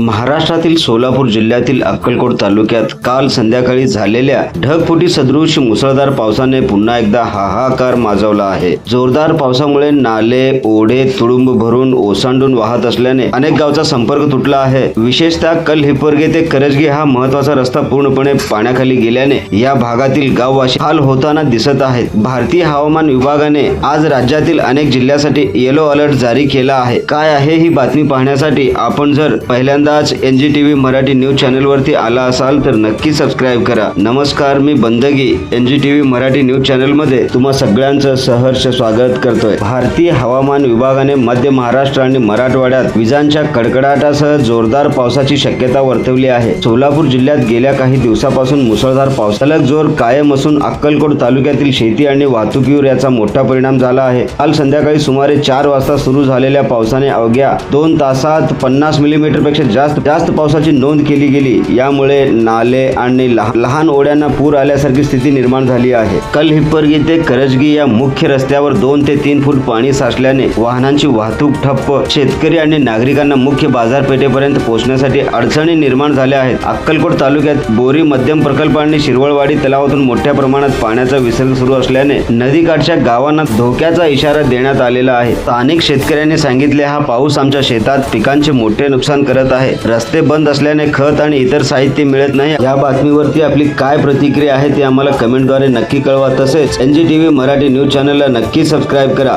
महाराष्ट्रातील सोलापूर जिल्ह्यातील अक्कलकोट तालुक्यात काल संध्याकाळी झालेल्या ढगफुटी सदृश मुसळधार पावसाने पुन्हा एकदा हाहाकार माजवला आहे. जोरदार पावसामुळे नाले ओढे तुडुंब भरून ओसांडून वाहत असल्याने अनेक गावचा संपर्क तुटला आहे. विशेषतः कल हिप्परगे ते करजगी हा महत्त्वाचा रस्ता पूर्णपणे पाण्याखाली गेल्याने या भागातील गाववासी हाल होताना दिसत आहेत. भारतीय हवामान विभागाने आज राज्यातील अनेक जिल्ह्यासाठी येलो अलर्ट जारी केला आहे. काय आहे ही बातमी पाहण्यासाठी आपण जर पहिल्यांदाच N G T V Marathi news चॅनलवरती आला असाल तर नक्की सबस्क्राईब करा. नमस्कार मी Bandagi. N G T V Marathi news चॅनलमध्ये तुम्हा सगळ्यांचं सहर्ष स्वागत करतोय. भारतीय हवामान विभागाने मध्य महाराष्ट्र आणि मराठवाड्यात विजांच्या कडकडाटासह जोरदार पावसाची शक्यता वर्तवली आहे. सोलापूर जिल्ह्यात गेल्या काही दिवसापासून मुसळधार पावसाला जोर कायम असून अक्कलकोट तालुक्यातील शेती आणि वाहतुकीवर याचा मोठा परिणाम झाला आहे. काल संध्याकाळी सुमारे चार वाजता सुरू झालेल्या पावसाने अवघ्या दोन तासात पन्नास मिलीमीटरपेक्षा जास्त जास्त पावसाची नोंद केली गेली यामुळे नाले आणि लहा- लहान ओढ्यांना पूर आल्यासारखी स्थिती निर्माण झाली आहे. कल हिप्परगी ते करजगी या मुख्य रस्त्यावर दोन ते तीन फूट पाणी साचल्याने वाहनांची वाहतूक ठप्प. शेतकरी आणि नागरिकांना मुख्य बाजारपेठेपर्यंत पोहोचण्यासाठी अडचणी निर्माण झाल्या आहेत. अक्कलकोट तालुक्यात बोरी मध्यम प्रकल्प आणि शिरवळवाडी तलावातून मोठ्या प्रमाणात पाण्याचा विसर्ग सुरू असल्याने नदीकाठच्या गावांना धोक्याचा इशारा देण्यात आलेला आहे. स्थानिक शेतकऱ्यांनी सांगितले हा पाऊस आमच्या शेतात पिकांचे मोठे नुकसान करत आहे. रस्ते बंद असल्याने खत आणि इतर साहित्य मिळत नाही. या बातमीवरती आपली काय प्रतिक्रिया आहे ते आम्हाला कमेंटद्वारे नक्की कळवा. तसेच N G T V Marathi news चॅनलला नक्की सबस्क्राईब करा.